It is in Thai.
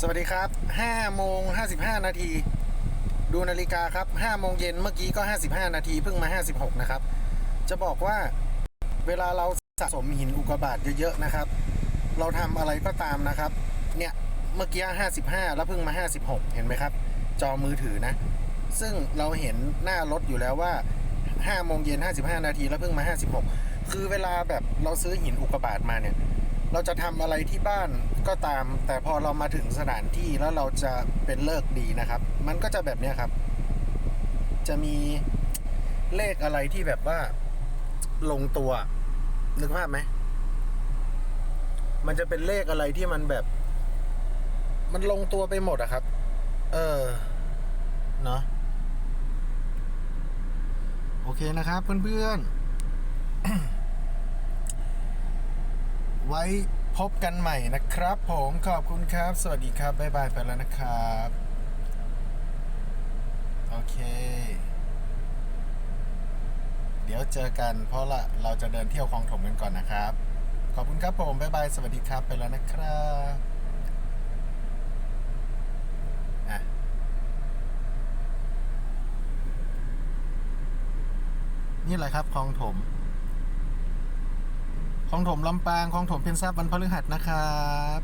สวัสดีครับ5โมง55 นาที ดูนาฬิกาครับ5โมงเย็นเมื่อกี้ก็ 55 นาทีเพิ่งมา 56 นะครับ จะบอกว่าเวลาเราสะสมหินอุกกาบาตเยอะๆนะครับ เราทำอะไรก็ตามนะครับ เนี่ย เมื่อกี้ 55 แล้วเพิ่งมา 56 เห็นไหมครับ จอมือถือนะ ซึ่งเราเห็นหน้ารถอยู่แล้วว่า5โมงเย็น55 นาทีแล้วเพิ่งมา 56 คือเวลาแบบเราซื้อหินอุกกาบาตมาเนี่ย เราจะทำอะไรที่บ้านก็ตาม แต่พอเรามาถึงสถานที่แล้วเราจะเป็นเลิกดีนะครับ มันก็จะแบบเนี้ยครับ จะมีเลขอะไรที่แบบว่าลงตัว นึกภาพไหม มันจะเป็นเลขอะไรที่มันแบบ มันลงตัวไปหมดอะครับ เออ เนาะโอเคนะครับเพื่อนๆ ไว้พบกันใหม่นะครับผมขอบคุณครับ สวัสดีครับ บ๊ายบายไปแล้วนะครับ โอเค เดี๋ยวเจอกันเพราะละเราจะเดินเที่ยวคลองถมกันก่อนนะครับ ขอบคุณครับผม บ๊ายบาย สวัสดีครับไปแล้วนะครับอะนี่แหละครับคลองถม ของถมลำปางของถมเพนซาบวันพฤหัสนะครับ